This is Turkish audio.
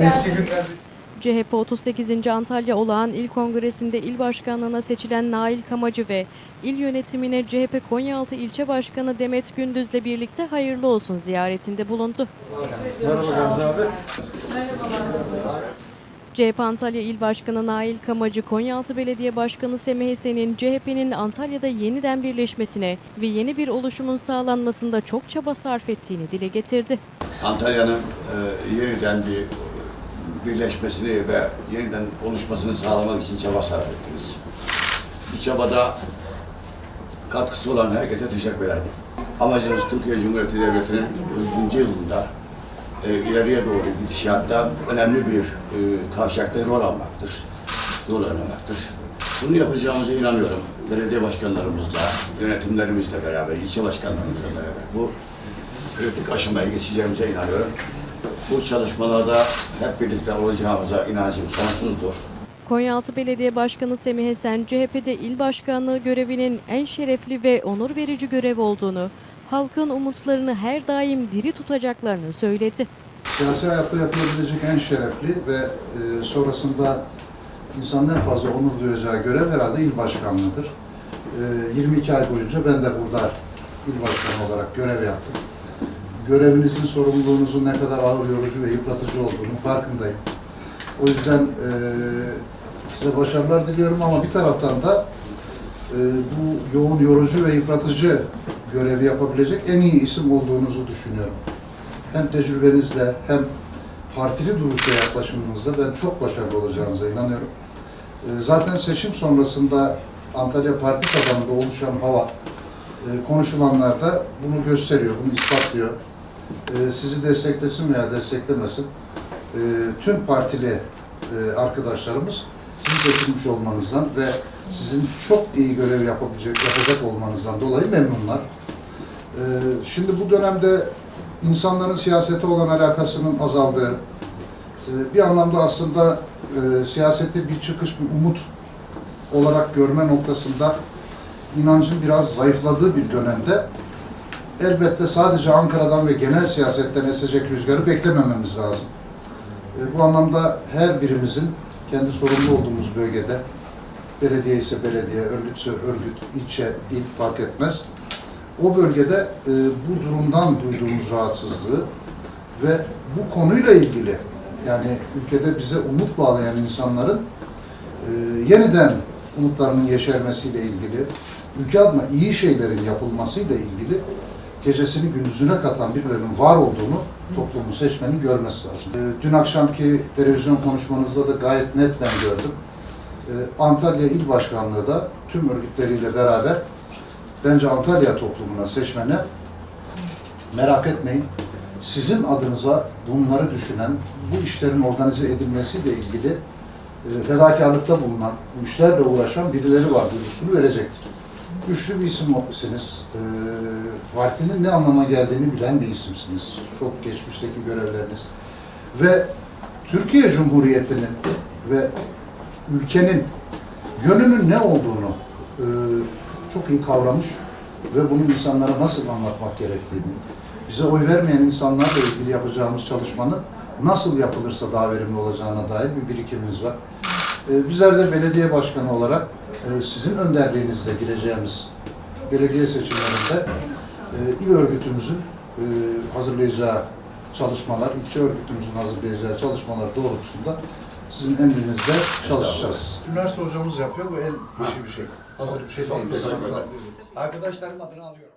Eski günler CHP 38. Antalya Olağan İl Kongresi'nde il başkanlığına seçilen Nail Kamacı ve il yönetimine CHP Konyaaltı İlçe Başkanı Demet Gündüz'le birlikte hayırlı olsun ziyaretinde bulundu. Merhaba Gazi abi. CHP Antalya İl Başkanı Nail Kamacı, Konyaaltı Belediye Başkanı Semih Esen'in CHP'nin Antalya'da yeniden birleşmesine ve yeni bir oluşumun sağlanmasında çok çaba sarf ettiğini dile getirdi. Antalya'nın e, yeniden bir birleşmesini ve yeniden oluşmasını sağlamak için çaba sarf ettiniz. Bu çabada katkısı olan herkese teşekkür ederim. Amacımız Türkiye Cumhuriyeti Devleti'nin 100. yılında e, ileriye doğru gidişatta önemli bir e, kavşakta rol almaktır. Rol oynamaktır. Bunu yapacağımıza inanıyorum. Belediye başkanlarımızla, yönetimlerimizle beraber, ilçe başkanlarımızla beraber bu kritik aşamaya geçeceğimize inanıyorum. Bu çalışmalarda hep birlikte olacağımıza inancım sonsuzdur. Konyaaltı Belediye Başkanı Semih Esen, CHP'de il başkanlığı görevinin en şerefli ve onur verici görev olduğunu, halkın umutlarını her daim diri tutacaklarını söyledi. Siyasi hayatta yapılabilecek en şerefli ve e, sonrasında insanın en fazla onur duyacağı görev herhalde il başkanlığıdır. E, 22 ay boyunca ben de burada il başkanı olarak görev yaptım. Görevinizin, sorumluluğunuzun ne kadar ağır, yorucu ve yıpratıcı olduğunu farkındayım. O yüzden e, size başarılar diliyorum ama bir taraftan da e, bu yoğun, yorucu ve yıpratıcı görevi yapabilecek en iyi isim olduğunuzu düşünüyorum. Hem tecrübenizle hem partili duruşa yaklaşımınızla ben çok başarılı olacağınıza inanıyorum. E, Zaten seçim sonrasında Antalya Parti tabanında oluşan hava e, konuşulanlarda bunu gösteriyor, bunu ispatlıyor. E, Sizi desteklesin veya desteklemesin e, tüm partili e, arkadaşlarımız sizin seçilmiş olmanızdan ve sizin çok iyi görev yapabilecek, yapacak olmanızdan dolayı memnunlar. E, Şimdi bu dönemde insanların siyasete olan alakasının azaldığı, e, bir anlamda aslında e, siyaseti bir çıkış, bir umut olarak görme noktasında inancın biraz zayıfladığı bir dönemde elbette sadece Ankara'dan ve genel siyasetten esecek rüzgarı beklemememiz lazım. E, Bu anlamda her birimizin kendi sorumlu olduğumuz bölgede, belediye ise belediye, örgütse örgüt, ilçe, il fark etmez. O bölgede e, bu durumdan duyduğumuz rahatsızlığı ve bu konuyla ilgili yani ülkede bize umut bağlayan insanların e, yeniden umutlarının yeşermesiyle ilgili, ülke adına iyi şeylerin yapılmasıyla ilgili gecesini gündüzüne katan birilerinin var olduğunu toplumun seçmenin görmesi lazım. E, Dün akşamki televizyon konuşmanızda da gayet net ben gördüm. E, Antalya İl Başkanlığı da tüm örgütleriyle beraber bence Antalya toplumuna, seçmene merak etmeyin. Sizin adınıza bunları düşünen, bu işlerin organize edilmesiyle ilgili e, fedakarlıkta bulunan, bu işlerle uğraşan birileri var duygusunu verecektir. Güçlü bir isimsiniz. E, partinin ne anlama geldiğini bilen bir isimsiniz. Çok geçmişteki görevleriniz. Ve Türkiye Cumhuriyeti'nin ve ülkenin yönünün ne olduğunu e, çok iyi kavramış ve bunu insanlara nasıl anlatmak gerektiğini, bize oy vermeyen insanlarla ilgili yapacağımız çalışmanın nasıl yapılırsa daha verimli olacağına dair bir birikimimiz var. E, bizler de belediye başkanı olarak e, sizin önderliğinizle gireceğimiz belediye seçimlerinde e, il örgütümüzün e, hazırlayacağı çalışmalar, ilçe örgütümüzün hazırlayacağı çalışmalar doğrultusunda sizin emrinizde çalışacağız. Üniversite hocamız yapıyor, bu el işi bir şey. Hazır bir şey değil. Arkadaşlarım adını alıyorum.